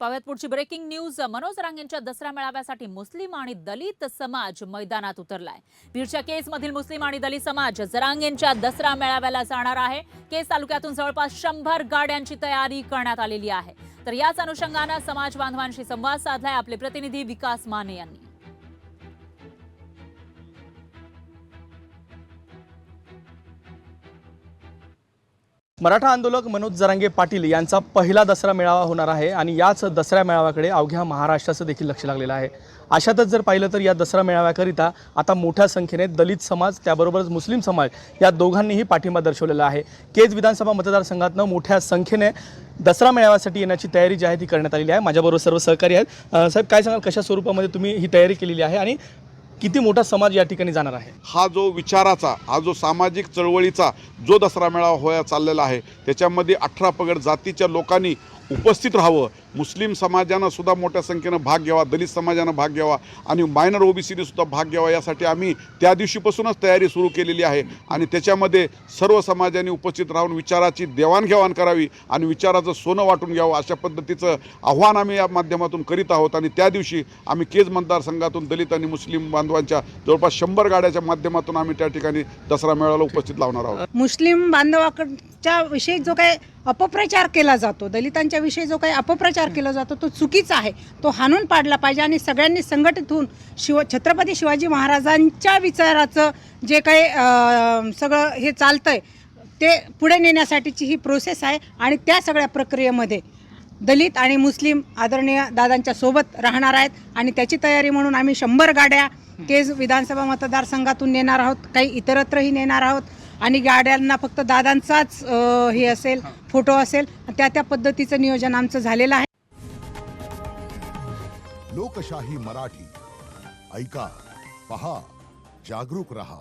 पाहूयात पुढची breaking news Manoj रांगेंच्या दसरा मेळाव्यासाठी मुस्लिम आणि दलित समाज मैदानात उतरलाय. बीडच्या केसमधील मुस्लिम आणि दलित समाज जरांगेंच्या दसरा मेळाव्याला जाणार आहे. केस तालुक्यातून जवळपास शंभर गाड्यांची तयारी करण्यात आलेली आहे. तर याच अनुषंगानं समाज बांधवांशी संवाद साधलाय. आपले प्रतिनिधी विकास माने यांनी. मराठा आंदोलक मनोज जरांगे पाटील यांचा पहिला दसरा मेळावा होणार आहे आणि याच दसऱ्या मेळाव्याकडे अवघ्या महाराष्ट्राचं देखील लक्ष लागलेलं आहे. अशातच जर पाहिलं तर या दसरा मेळाव्याकरिता आता मोठ्या संख्येने दलित समाज त्याबरोबरच मुस्लिम समाज या दोघांनीही पाठिंबा दर्शवलेला आहे. केज विधानसभा मतदारसंघातनं मोठ्या संख्येने दसरा मेळाव्यासाठी येण्याची तयारी जी आहे ती करण्यात आलेली आहे. माझ्याबरोबर सर्व सहकारी आहेत. साहेब काय सांगाल? कशा स्वरूपामध्ये तुम्ही ही तयारी केलेली आहे? आणि किती मोठा समाज या ठिकाणी जाणार आहे? हा जो विचाराचा हा जो सामाजिक चळवळीचा जो दसरा मेळावा होया चाललेला आहे त्याच्यामध्ये अठरा पगड जातीच्या लोकांनी उपस्थित राहावं. मुस्लिम समाजानं सुद्धा मोठ्या संख्येनं भाग घ्यावा दलित समाजानं भाग घ्यावा आणि मायनर ओबीसीने सुद्धा भाग घ्यावा यासाठी आम्ही त्या दिवशीपासूनच तयारी सुरू केलेली आहे आणि त्याच्यामध्ये सर्व समाजाने उपस्थित राहून विचाराची देवाणघेवाण करावी आणि विचाराचं सोनं वाटून घ्यावं अशा पद्धतीचं आव्हान आम्ही या माध्यमातून करीत आहोत आणि त्या दिवशी आम्ही केज मतदारसंघातून दलित आणि मुस्लिम बांधवांच्या जवळपास शंभर गाड्याच्या माध्यमातून आम्ही त्या ठिकाणी दसरा मेळाव्याला उपस्थित लावणार आहोत. मुस्लिम बांधवाकडच्या विषयी जो काही अपप्रचार केला जातो दलितांच्या विषयी जो काही अपप्रचार केला जातो तो चुकीचा आहे. तो हाणून पाडला पाहिजे आणि सगळ्यांनी संघटित होऊन शिव छत्रपती शिवाजी महाराजांच्या विचाराचं जे काही सगळं हे चालतंय ते पुढे नेण्यासाठीची ही प्रोसेस आहे आणि त्या सगळ्या प्रक्रियेमध्ये दलित आणि मुस्लिम आदरणीय दादांच्या सोबत राहणार आहेत. आणि त्याची तयारी म्हणून आम्ही शंभर गाड्या केज विधानसभा मतदारसंघातून नेणार आहोत. काही इतरत्रही नेणार आहोत. आणि गाड्यांना फक्त दादांचाच हे असेल फोटो असेल. त्या त्या पद्धतीचं नियोजन आमचं झालेलं आहे. लोकशाही मराठी. ऐका पहा जागरूक रहा.